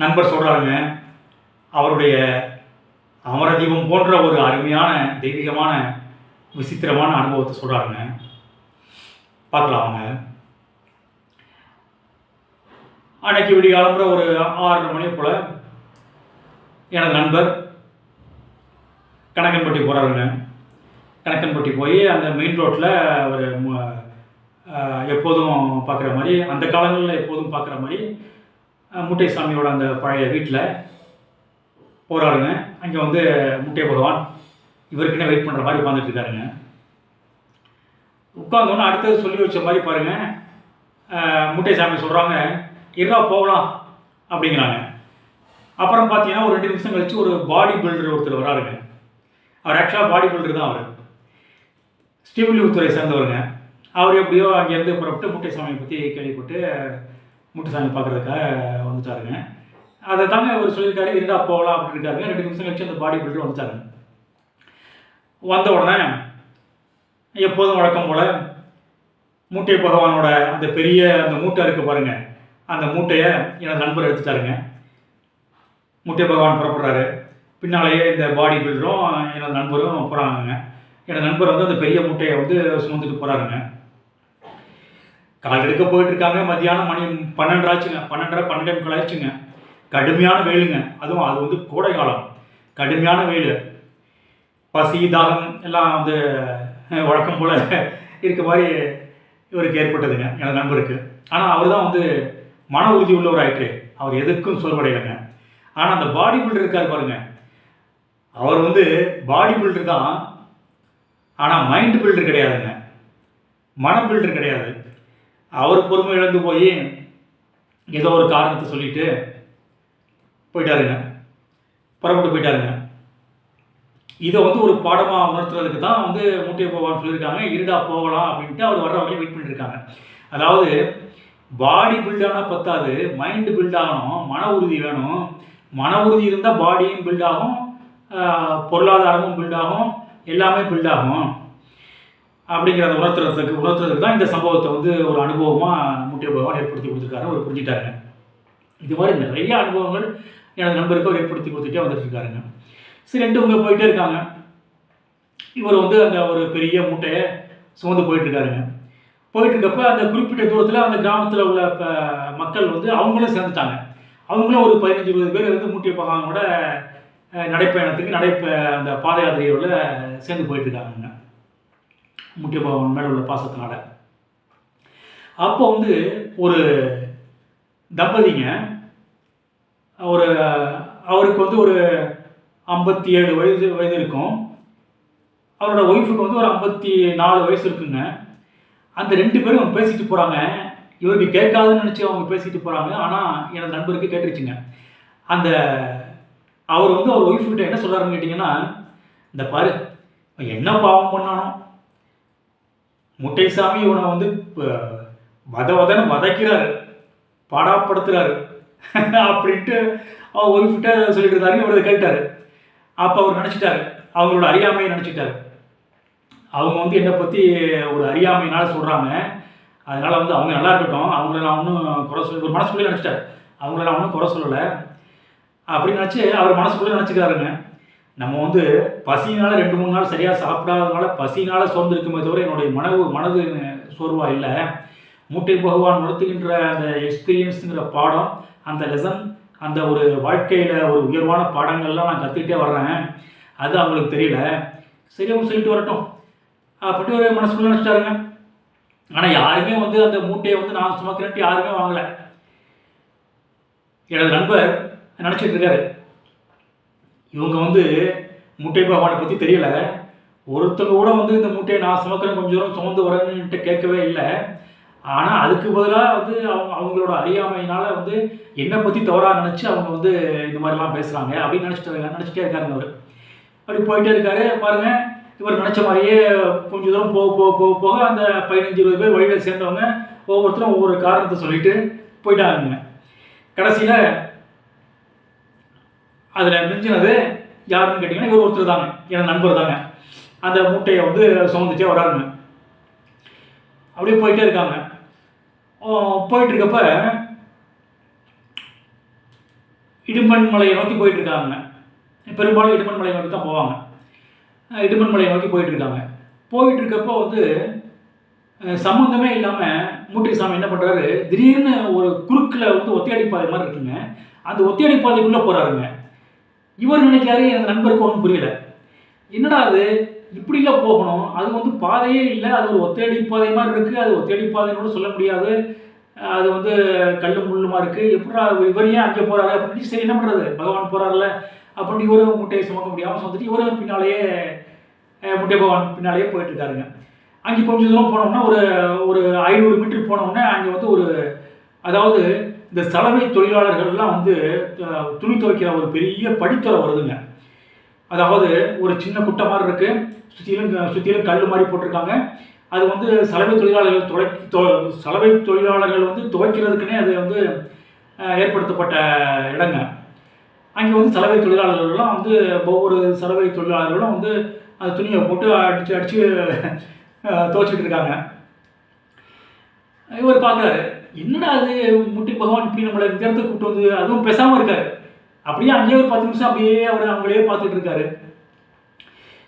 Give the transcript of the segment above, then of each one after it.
நண்பர் சொல்கிறாருங்க அவருடைய அமரதீபம் போன்ற ஒரு அருமையான தெய்வீகமான விசித்திரமான அனுபவத்தை சொல்கிறாருங்க பார்க்கலாம் அவங்க அன்னைக்கு விடிய காலம்புற ஒரு ஆறரை மணி போல் எனது நண்பர் கணக்கன்பட்டி போகிறாருங்க கணக்கன்பட்டி போய் அந்த மெயின் ரோட்டில் ஒரு எப்போதும் பார்க்குற மாதிரி அந்த காலங்களில் எப்போதும் பார்க்குற மாதிரி ஆஹ் முட்டை சாமியோட அந்த பழைய வீட்டில் போகிறாருங்க அங்கே வந்து முட்டை பகவான் இவருக்குன்னே வெயிட் பண்ணுற மாதிரி உட்காந்துட்டு இருக்காருங்க. உட்காந்தோன்னே அடுத்தது சொல்லி வச்ச மாதிரி பாருங்கள் முட்டை சாமி சொல்கிறாங்க இருடா போகலாம் அப்படிங்கிறாங்க. அப்புறம் பார்த்தீங்கன்னா ஒரு ரெண்டு நிமிஷம் கழித்து ஒரு பாடி பில்டர் ஒருத்தர் வராருங்க. அவர் ஆக்சுவலாக பாடி பில்டர் தான் அவர். ஸ்ரீவில்லிபுத்துறை சேர்ந்தவருங்க. அவர் எப்படியோ அங்கேருந்து புறப்பட்டு முட்டைசாமியை பற்றி கேள்விப்பட்டு முட்டுசாமி பார்க்குறதுக்காக வந்துட்டாருங்க. அதை தாங்க அவர் சொல்லியிருக்காரு இருந்தா போகலாம் அப்படின்னு இருக்காருங்க. ரெண்டு நிமிஷம் கழிச்சு அந்த பாடி பில்டர் வந்துட்டாருங்க. வந்த உடனே எப்போதும் வழக்கம் போல். மூட்டை பகவானோட அந்த பெரிய அந்த மூட்டை இருக்க பாருங்கள் அந்த மூட்டையை எனது நண்பர் எடுத்துட்டாருங்க. மூட்டை பகவான் புறப்படுறாரு. பின்னாலேயே இந்த பாடி பில்டரும் எனது நண்பரும் போகிறாங்க எனது நண்பர் வந்து அந்த பெரிய மூட்டையை வந்து சுமந்துட்டு போகிறாருங்க கால் எடுக்க போயிட்டு இருக்காங்க மதியானம் மணி பன்னெண்டு ஆச்சுங்க பன்னெண்டரை பன்னெண்டு முக்கால் ஆச்சுங்க கடுமையான வெயிலுங்க. அதுவும் அது வந்து கோடை காலம். கடுமையான வெயில். பசி தாகம் எல்லாம் வந்து வழக்கம் போல் இருக்க மாதிரி இவருக்கு ஏற்பட்டதுங்க. எனது நண்பருக்கு. ஆனால் அவர் தான் வந்து மன உறுதி உள்ளவர் அவர் எதுக்கும் சோர்வடையலைங்க ஆனால் அந்த பாடி பில்டர் இருக்கார் பாருங்க. அவர் வந்து பாடி பில்டர் தான். ஆனால் மைண்ட் பில்டர் கிடையாதுங்க. மன பில்டர் கிடையாது. அவர் பொறுமை இழந்து போய் ஏதோ ஒரு காரணத்தை சொல்லிட்டு போயிட்டாருங்க. புறப்பட்டு போயிட்டாருங்க. இதை வந்து ஒரு பாடமாக உணர்த்துறதுக்கு தான் வந்து மூட்டையை போவான்னு சொல்லியிருக்காங்க. இருடா போகலாம் அப்படின்ட்டு அவர் வர்ற வரையும் வெயிட் பண்ணியிருக்காங்க அதாவது பாடி பில்ட் ஆனால் பத்தாது. மைண்டு பில்ட் ஆகணும். மன உறுதி வேணும். மன உறுதி இருந்தால் பாடியும் பில்ட் ஆகும். பொருளாதாரமும் பில்ட் ஆகும். எல்லாமே பில்ட் ஆகும். அப்படிங்கிறத உணர்த்துறதுக்கு உணர்த்துறதுக்கு தான் இந்த சம்பவத்தை வந்து ஒரு அனுபவமாக முட்டிய பகவான் ஏற்படுத்தி கொடுத்துருக்காரு அவர் புரிஞ்சுட்டாருங்க. இது மாதிரி நிறைய அனுபவங்கள் எனது நண்பருக்கு அவர் ஏற்படுத்தி கொடுத்துட்டே வந்துட்டு இருக்காருங்க சரி ரெண்டு இவங்க போயிட்டே இருக்காங்க. இவர் வந்து அந்த ஒரு பெரிய மூட்டையை சுமந்து போயிட்டு இருக்காருங்க போயிட்டு இருக்கப்ப அந்த குறிப்பிட்ட தூரத்தில் அந்த கிராமத்தில் உள்ள இப்போ மக்கள் வந்து அவங்களும் சேர்ந்துட்டாங்க. அவங்களும் ஒரு பதினஞ்சு இருபது பேர் வந்து மூட்டை பகவானோட நடைப்பயணத்துக்கு நடைப்ப அந்த பாத யாத்திரையோட சேர்ந்து போயிட்டு இருக்காங்க முக்கிய பகவான் மேலே உள்ள பாசத்தினால. அப்போ வந்து ஒரு தம்பதிங்க ஒரு அவருக்கு வந்து ஒரு ஐம்பத்தி ஏழு வயது வயது இருக்கும். அவரோட ஒய்ஃபுக்கு வந்து ஒரு ஐம்பத்தி நாலு வயசு இருக்குங்க. அந்த ரெண்டு பேரும் அவங்க பேசிட்டு போகிறாங்க இவருக்கு கேட்காதுன்னு நினச்சி அவங்க பேசிட்டு போகிறாங்க ஆனால் எனது நண்பருக்கு கேட்டுருச்சுங்க. அந்த அவர் வந்து அவர் ஒய்ஃப்கிட்ட என்ன சொல்கிறாருன்னு கேட்டிங்கன்னா இந்த பாரு என்ன பாவம் பண்ணானோ முட்டைசாமி இவனை வந்து வத வதன்னு வதைக்கிறாரு. பாடாப்படுத்துறாரு. அப்படின்ட்டு அவர் ஒய்ஃப்கிட்ட சொல்லிட்டு இருந்தாரு இவர் அதை கேட்டார். அப்போ அவர் நினச்சிட்டாரு. அவங்களோட அறியாமையை நினச்சிட்டாரு. அவங்க வந்து என்னை பற்றி ஒரு அறியாமையினால் சொல்கிறாங்க அதனால் வந்து அவங்க நல்லா இருக்கட்டும். அவங்கள நான் ஒன்றும் குறை சொல்லி ஒரு மனசுக்குள்ளே நினச்சிட்டார். அவங்கள நான் ஒன்றும் குறை சொல்லலை. அப்படின்னு நினச்சி அவர் மனசுக்குள்ளே நினச்சிக்கிறாருங்க. நம்ம வந்து பசினால் ரெண்டு மூணு நாள் சரியாக சாப்பிடாதனால பசினால் சோர்ந்திருக்குமே தவிர என்னுடைய மனவு மனது சோர்வாக இல்லை. மூட்டை பகவான் நடத்துகின்ற அந்த எக்ஸ்பீரியன்ஸுங்கிற பாடம் அந்த லெசன் அந்த ஒரு வாழ்க்கையில் ஒரு உயர்வான பாடங்கள்லாம் நான் கற்றுக்கிட்டே வர்றேன். அது அவங்களுக்கு தெரியல. சரி அவங்க சொல்லிட்டு வரட்டும். அப்படி ஒரு மனசுக்குள்ள நினச்சிட்டாருங்க. ஆனால் யாருமே வந்து அந்த மூட்டையை வந்து நான் சுமக்கிறேன்ட்டு யாருமே வாங்கலை. எனது நண்பர் நினச்சிட்டு இருக்காரு. இவங்க வந்து மூட்டை பாபானை பற்றி தெரியல. ஒருத்தவங்க கூட வந்து இந்த மூட்டையை நான் சுமக்கிறேன் கொஞ்சம் தூரம் சுமந்து வரேன்னுட்டு கேட்கவே இல்லை. ஆனால் அதுக்கு பதிலாக வந்து அவங்க அவங்களோட அறியாமையினால் வந்து என்னை பற்றி தவறாக நினச்சி அவங்க வந்து இந்த மாதிரிலாம் பேசுகிறாங்க அப்படின்னு நினச்சிட்டு நினச்சிட்டே இருக்காருங்க அவர். அப்படி போயிட்டே இருக்காரு. பாருங்கள் இவர் நினச்ச மாதிரியே கொஞ்சம் தூரம் போக போக போக போக அந்த பதினஞ்சு இருபது பேர் வழியில் சேர்ந்தவங்க ஒவ்வொருத்தரும் ஒவ்வொரு காரணத்தை சொல்லிட்டு போயிட்டாங்க கடைசியில் அதில் மிஞ்சினது யாருன்னு கேட்டிங்கன்னா இவர் ஒருத்தர் தாங்க. என் நண்பர் தாங்க. அந்த மூட்டையை வந்து சுமந்துட்டே வராருங்க. அப்படியே போயிட்டே இருக்காங்க. போயிட்டு இருக்கப்ப இடும்பன் மலையை நோக்கி போயிட்டு இருக்காங்க. பெரும்பாலும் இடுமன் மலையை நோக்கி தான் போவாங்க. இடுமன் மலையை நோக்கி போயிட்டு இருக்காங்க. போயிட்டு இருக்கப்போ வந்து சம்மந்தமே இல்லாமல் மூட்டை சாமி என்ன பண்ணுறாரு திடீர்னு ஒரு குறுக்கில் வந்து ஒத்தையடி பாதை மாதிரி இருக்குங்க. அந்த ஒத்தையடி பாதைக்குள்ளே போகிறாருங்க இவர் நினைக்காரு என் நண்பருக்கு ஒன்றும் புரியல. என்னடா அது? இப்படிலாம் போகணும். அது வந்து பாதையே இல்லை. அது ஒரு ஒத்தேடி பாதை மாதிரி இருக்குது அது ஒத்தேடி பாதைன்னு சொல்ல முடியாது. அது வந்து கல் முள்ளுமா இருக்குது எப்படா இவர் ஏன் அங்கே போகிறாரு அப்படின்னு சரி என்ன பண்ணுறது பகவான் போகிறாருல அப்படின்னு இவரும் முட்டையை சுமக்க முடியாமல் சுமந்துட்டு இவரும் பின்னாலேயே முட்டை பகவான் பின்னாலேயே போயிட்டு இருக்காருங்க. அங்கே கொஞ்சம் தூரம் போனோம்னா ஒரு ஒரு ஐநூறு மீட்டர் போனோம்னா அங்கே வந்து ஒரு அதாவது இந்த சலவை தொழிலாளர்கள்லாம் வந்து துணி துவைக்கிற ஒரு பெரிய படித்துறை வருதுங்க. அதாவது ஒரு சின்ன குட்டை மாதிரி இருக்குது சுற்றிலும் சுற்றிலும் கல் மாதிரி போட்டிருக்காங்க. அது வந்து சலவை தொழிலாளர்கள் துளை தொ- சலவை தொழிலாளர்கள் வந்து துவைக்கிறதுக்குன்னே அது வந்து ஏற்படுத்தப்பட்ட இடங்க. அங்கே வந்து சலவை தொழிலாளர்கள்லாம் வந்து ஒவ்வொரு சலவை தொழிலாளர்களும் வந்து அந்த துணியை போட்டு அடித்து அடித்து துவைச்சிட்டு இருக்காங்க. இவர் பார்க்குறாரு என்னடா அது முட்டி பகவான் இப்படி நம்மளை இந்த கூப்பிட்டு வந்து அதுவும் பேசாமல் இருக்காரு. அப்படியே அங்கேயே ஒரு பத்து நிமிஷம் அப்படியே அவர் அவங்களே பார்த்துட்டு இருக்காரு.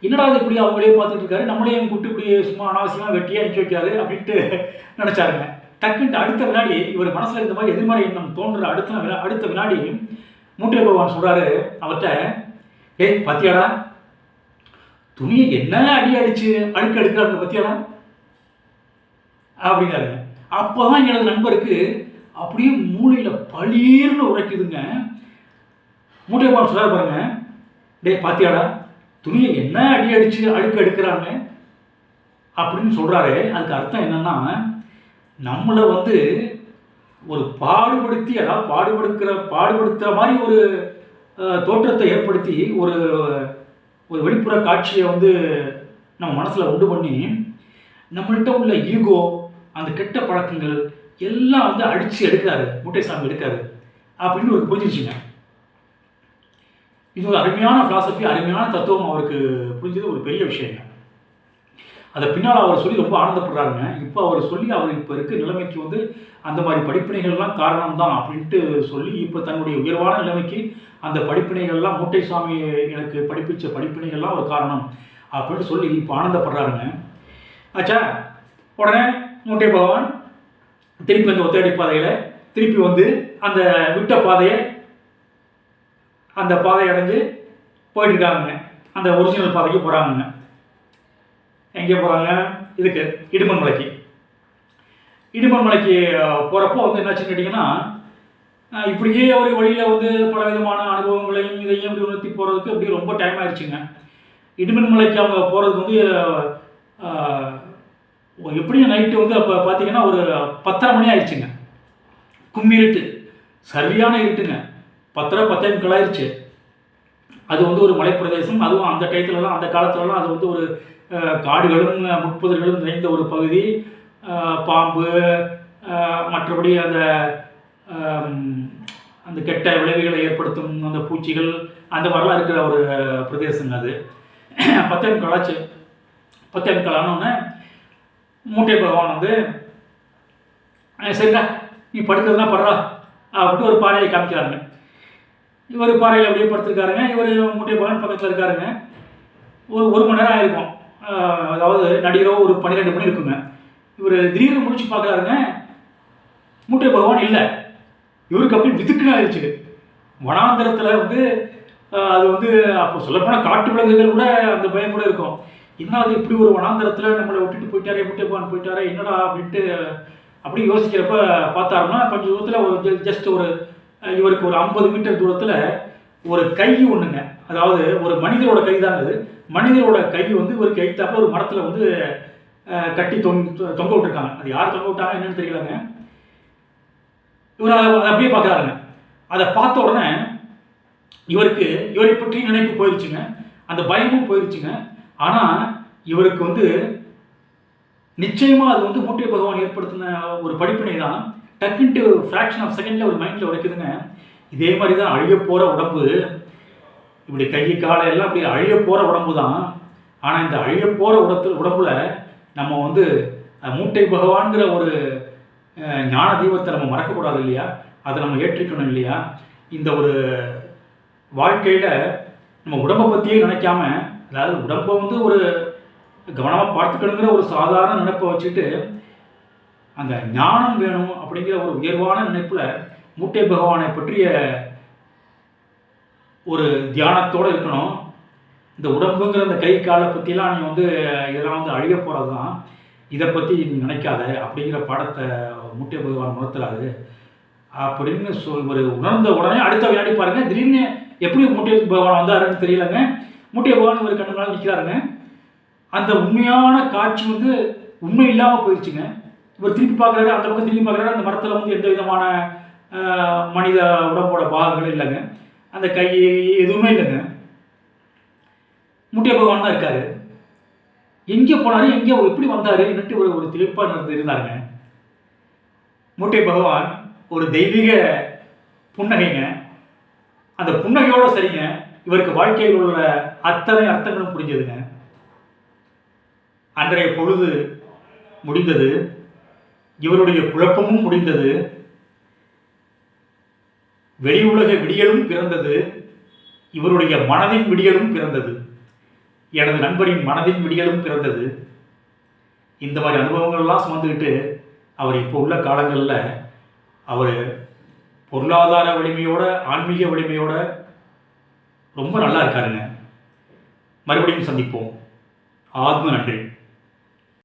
என்னடா அது இப்படி அவங்களே பார்த்துட்டு இருக்காரு? நம்மளையும் கூப்பிட்டு இப்படி சும்மா அனாவசியமாக வெட்டியே அனுப்பி வைக்காரு அப்படின்ட்டு நினச்சாருங்க. டக்குன்ட்டு அடுத்த வினாடி இவர் மனசில் இந்த மாதிரி எதிர்மறை எண்ணம் தோன்ற அடுத்த வினா- அடுத்த வினாடி மூட்டை பகவான் சொல்கிறாரு அவர்கிட்ட ஏய் பத்தியாடா? துணியை என்ன அடி அடிச்சு அழுக்கு எடுக்கிறாங்க பத்தியாடா? அப்படிங்கிறாருங்க. அப்போ தான் எனது நண்பருக்கு அப்படியே மூளையில் பளீர்னு உரைக்குதுங்க. மூட்டை பகவான் சொல்ல பாருங்க. டேய் பாத்தியாடா துணியை என்ன அடி அடிச்சு அழுக்கு எடுக்கிறாங்க? அப்படின்னு சொல்கிறாரு அதுக்கு அர்த்தம் என்னன்னா நம்மளை வந்து ஒரு பாடுபடுத்தி அதாவது பாடுபடுக்கிற பாடுபடுத்துகிற மாதிரி ஒரு தோற்றத்தை ஏற்படுத்தி ஒரு ஒரு வெளிப்புற காட்சியை வந்து நம்ம மனசில் உண்டு பண்ணி நம்மள்கிட்ட உள்ள ஈகோ அந்த கெட்ட பழக்கங்கள் எல்லாம் வந்து அடித்து எடுக்காரு மூட்டைசாமி எடுக்காரு அப்படின்னு ஒரு புரிஞ்சிருச்சுங்க இது ஒரு அருமையான ஃபிலாசபி அருமையான தத்துவம் அவருக்கு புரிஞ்சது ஒரு பெரிய விஷயங்க. அதை பின்னால் அவர் சொல்லி ரொம்ப ஆனந்தப்படுறாருங்க. இப்போ அவர் சொல்லி அவர் இப்போ இருக்க நிலைமைக்கு வந்து அந்த மாதிரி படிப்பினைகள்லாம் காரணம் தான் அப்படின்ட்டு சொல்லி இப்போ தன்னுடைய உயர்வான நிலைமைக்கு அந்த படிப்பினைகள்லாம் மூட்டை சுவாமி எனக்கு படிப்பிச்ச படிப்பினைகள்லாம் ஒரு காரணம் அப்படின்னு சொல்லி இப்போ ஆனந்தப்படுறாருங்க. ஆச்சா உடனே மூட்டை பகவான் திருப்பி அந்த ஒத்தடி பாதையில் திருப்பி வந்து அந்த விட்ட பாதையை அந்த பாதை அடைஞ்சு போயிட்டுருக்காங்க அந்த ஒரிஜினல் பாதைக்கு போகிறாங்க எங்கே போகிறாங்க இதுக்கு இடுமன் மலைக்கு. இடுமன் மலைக்கு போகிறப்போ வந்து என்னாச்சுன்னு கேட்டிங்கன்னா இப்படியே ஒரு வழியில் வந்து பல விதமான அனுபவங்களையும் இதையும் இப்படி உணர்த்தி போகிறதுக்கு அப்படி ரொம்ப டைம் ஆயிடுச்சுங்க. இடுமன் மலைக்கு அவங்க போகிறதுக்கு வந்து எப்படியும் நைட்டு வந்து அப்போ பார்த்தீங்கன்னா ஒரு பத்தரை மணி ஆயிடுச்சுங்க. கும்மிருட்டு சரியான இருட்டுங்க. பத்தரை பத்தே முக்கால் ஆயிடுச்சு அது வந்து ஒரு மலைப்பிரதேசம் அதுவும் அந்த டயத்துலலாம் அந்த காலத்துலலாம் அது வந்து ஒரு காடுகளும் முட்புதர்களும் நிறைந்த ஒரு பகுதி. பாம்பு மற்றபடி அந்த அந்த கெட்ட விளைவுகளை ஏற்படுத்தும் அந்த பூச்சிகள் அந்த மாதிரிலாம் இருக்கிற ஒரு பிரதேசங்க அது. பத்தே முக்கால் ஆச்சு. பத்தே முக்கால் ஆனோடனே மூட்டை பகவான் வந்து சரிடா நீ படுக்கிறதுலாம் படுறா அப்படின்ட்டு ஒரு பாறையை காமிக்கிறாங்க இவர் பாறையில் அப்படியே படுத்திருக்காருங்க. இவர் மூட்டை பகவான் பக்கத்தில் இருக்காருங்க. ஒரு ஒரு மணி நேரம் ஆயிருக்கும். அதாவது நடிகரோ ஒரு பன்னிரெண்டு மணி இருக்குங்க. இவர் திடீர்னு முடிச்சு பார்க்குறாருங்க. மூட்டை பகவான் இல்லை. இவருக்கு அப்படியே விதுக்குன்னு ஆயிடுச்சு வனாந்தரத்தில் வந்து அது வந்து அப்போ சொல்லப்போனால் காட்டு விலங்குகள் கூட அந்த பயம் கூட இருக்கும். என்ன அது இப்படி ஒரு வனாந்தரத்தில் நம்மளை விட்டுட்டு போயிட்டாரே மூட்டை பகவான் போயிட்டாரே என்னடா அப்படின்ட்டு அப்படி யோசிக்கிறப்ப பார்த்தாருன்னா கொஞ்சம் தூரத்தில் ஒரு ஜஸ்ட் ஒரு இவருக்கு ஒரு ஐம்பது மீட்டர் தூரத்தில் ஒரு கை ஒன்றுங்க அதாவது ஒரு மனிதரோட கை தான் அது மனிதரோட கை வந்து இவருக்கு எய்த்தாப்புல ஒரு மரத்தில் வந்து கட்டி தொங்க தொங்க விட்டுருக்காங்க. அது யார் தொங்க விட்டாங்க என்னன்னு தெரியலங்க. இவர் அதை அப்படியே பார்க்குறாருங்க. அதை பார்த்த உடனே இவருக்கு இவரை பற்றி நினைப்பு போயிடுச்சுங்க அந்த பயமும் போயிடுச்சுங்க ஆனால் இவருக்கு வந்து நிச்சயமாக அது வந்து மூட்டை பகவான் ஏற்படுத்தின ஒரு படிப்பினை தான் டக்குன்ட்டு ஃப்ராக்ஷன் ஆஃப் செகண்டில் ஒரு மைண்டில் உடைக்குதுங்க. இதே மாதிரி தான் அழிய போகிற உடம்பு. இப்படி கை காலை எல்லாம் அப்படி அழிய போகிற உடம்பு தான் ஆனால் இந்த அழிய போகிற உடத்து உடம்புல நம்ம வந்து மூட்டை பகவான்கிற ஒரு ஞான தீபத்தை நம்ம மறக்கக்கூடாது இல்லையா? அதை நம்ம ஏற்றிக்கணும் இல்லையா? இந்த ஒரு வாழ்க்கையில் நம்ம உடம்பை பற்றியே நினைக்காம அதாவது உடம்பை வந்து ஒரு கவனமாக பார்த்துக்கணுங்கிற ஒரு சாதாரண நினைப்பை வச்சுட்டு அந்த ஞானம் வேணும் அப்படிங்கிற ஒரு உயர்வான நினைப்பில் மூட்டை பகவானை பற்றிய ஒரு தியானத்தோடு இருக்கணும். இந்த உடம்புங்கிற அந்த கை காலை பற்றிலாம் நீ வந்து இதெல்லாம் வந்து அழிய போகிறது தான் இதை பற்றி நீ நினைக்காத அப்படிங்கிற பாடத்தை மூட்டை பகவான் உணர்த்துறாரு. அப்படின்னு சொல் ஒரு உணர்ந்த உடனே அடுத்த விளையாடி பாருங்கள் திடீர்னு எப்படி மூட்டை பகவான் வந்தாருன்னு தெரியலங்க. மூட்டை பகவான் ஒரு கண்ணு மேலே நிற்கிறாருங்க அந்த உண்மையான காட்சி வந்து உண்மை இல்லாமல் போயிடுச்சுங்க இவர் திருப்பி பார்க்குறாரு அந்த பக்கம் திருப்பி பார்க்குறாரு அந்த மரத்தில் வந்து எந்த விதமான மனித உடம்போட பாகங்களும் இல்லைங்க. அந்த கை எதுவுமே இல்லைங்க. முட்டிய பகவான் தான் இருக்காரு. எங்கே போனாரு எங்கே எப்படி வந்தாரு என்னட்டு ஒரு ஒரு நடந்து இருந்தாருங்க. மூட்டை பகவான் ஒரு தெய்வீக புன்னகைங்க. அந்த புன்னகையோட சரிங்க. இவருக்கு வாழ்க்கையில் உள்ள அத்தனை அர்த்தங்களும் புரிஞ்சதுங்க. அன்றைய பொழுது முடிந்தது. இவருடைய குழப்பமும் முடிந்தது. வெளி உலக விடியலும் பிறந்தது. இவருடைய மனதின் விடியலும் பிறந்தது. எனது நண்பரின் மனதின் விடியலும் பிறந்தது. இந்த மாதிரி அனுபவங்கள்லாம் சுமந்துக்கிட்டு அவர் இப்போ உள்ள காலங்களில் அவர் பொருளாதார வலிமையோட ஆன்மீக வலிமையோட ரொம்ப நல்லா இருக்காருங்க. மறுபடியும் சந்திப்போம். ஆத்ம நன்றி.